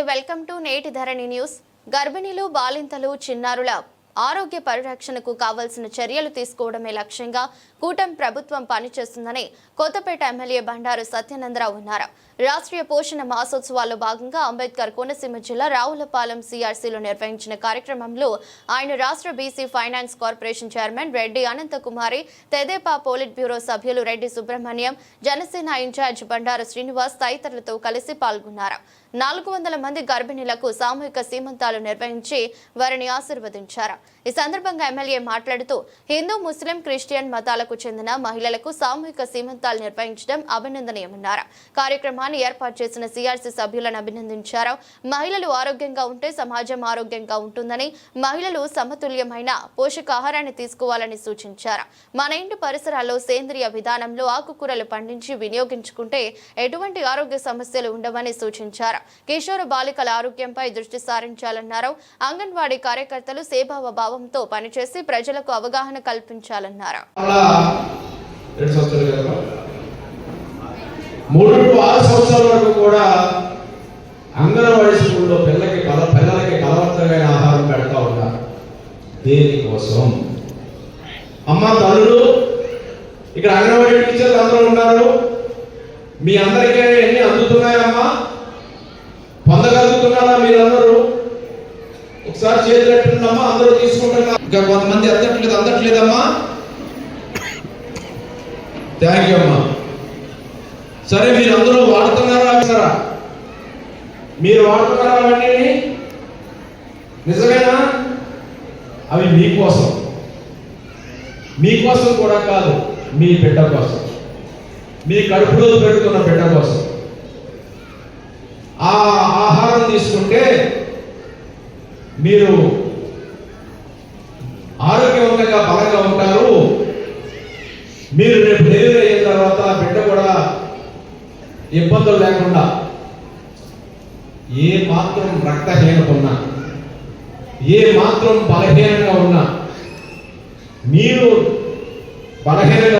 నమస్తే welcome to నేటి ధరణి news. గర్భిణీలు బాలింతలు చిన్నారుల ఆరోగ్య పరిరక్షణకు కావలసిన చర్యలు తీసుకోవడమే లక్ష్యంగా కూటమి ప్రభుత్వం పనిచేస్తుందని కొత్తపేట ఎమ్మెల్యే బండారు సత్యనందరావు అన్నారు. రాష్ట్రీయ పోషణ మాసోత్సవాల్లో భాగంగా అంబేద్కర్ కోనసీమ జిల్లా రావులపాలెం సిఆర్సీలో నిర్వహించిన కార్యక్రమంలో ఆయన రాష్ట్ర BC finance corporation chairman Reddy Anantakumari తెదేపా పోలిట్ బ్యూరో సభ్యులు రెడ్డి సుబ్రహ్మణ్యం జనసేన ఇన్ఛార్జ్ బండారు శ్రీనివాస్ తదితరులతో కలిసి పాల్గొన్నారు. నాలుగు వందల మంది గర్భిణీలకు సామూహిక సీమంతాలు నిర్వహించి వారిని ఆశీర్వదించారు. ఈ సందర్భంగా ఎమ్మెల్యే మాట్లాడుతూ హిందూ ముస్లిం క్రిస్టియన్ మతాలకు చెందిన మహిళలకు సామూహిక సీమంతాలు నిర్వహించడం అభినందనీయమన్నారు. కార్యక్రమాన్ని ఏర్పాటు చేసిన సిఆర్సీ సభ్యులను అభినందించారు. మహిళలు ఆరోగ్యంగా ఉంటే సమాజం ఆరోగ్యంగా ఉంటుందని మహిళలు సమతుల్యమైన పోషకాహారాన్ని తీసుకోవాలని సూచించారు. మన ఇంటి పరిసరాల్లో సేంద్రియ విధానంలో ఆకుకూరలు పండించి వినియోగించుకుంటే ఎటువంటి ఆరోగ్య సమస్యలు ఉండవని సూచించారు. కిషోర బాలికల ఆరోగ్యంపై దృష్టి సారించాలన్నారు. అంగన్వాడీ కార్యకర్తలు సేవావ భావంతో పనిచేసి ప్రజలకు అవగాహన కల్పించాలన్నారు. మూడు ఆరు సంవత్సరాల వరకు కూడా అంగన్వాడీ స్కూల్లో పిల్లలకి పిల్లలకి బలవంతమైన ఆహారం పెడతా ఉన్నారు. దేనికోసం? అమ్మ తల్లులు ఇక్కడ అంగన్వాడీ టీచర్లు అందరూ ఉన్నారు. మీ అందరికీ ఎన్ని అందుతున్నాయమ్మా పొందగలుగుతున్నారా మీరందరూ? సార్ చేతులు ఎట్టుందమ్మా అందరూ తీసుకుంటాం ఇంకా కొంతమంది అందట్లేదు అందట్లేదమ్మా. థ్యాంక్ యూ అమ్మా. సరే మీరు అందరూ వాడుతున్నారా సరా మీరు వాడుతున్నారా అవన్నీ? నిజమేనా? అవి మీకోసం మీకోసం కూడా కాదు మీ బిడ్డ కోసం. మీ కడుపులో పెడుతున్న బిడ్డ కోసం. ఆ ఆహారం తీసుకుంటే మీరు ఆరోగ్యవంతంగా బలంగా ఉంటారు. మీరు రేపు డెలివరీ అయిన తర్వాత బిడ్డ కూడా ఇబ్బందులు లేకుండా ఏ మాత్రం రక్తహీనత ఉన్నా ఏ మాత్రం బలహీనంగా ఉన్నా మీరు బలహీనంగా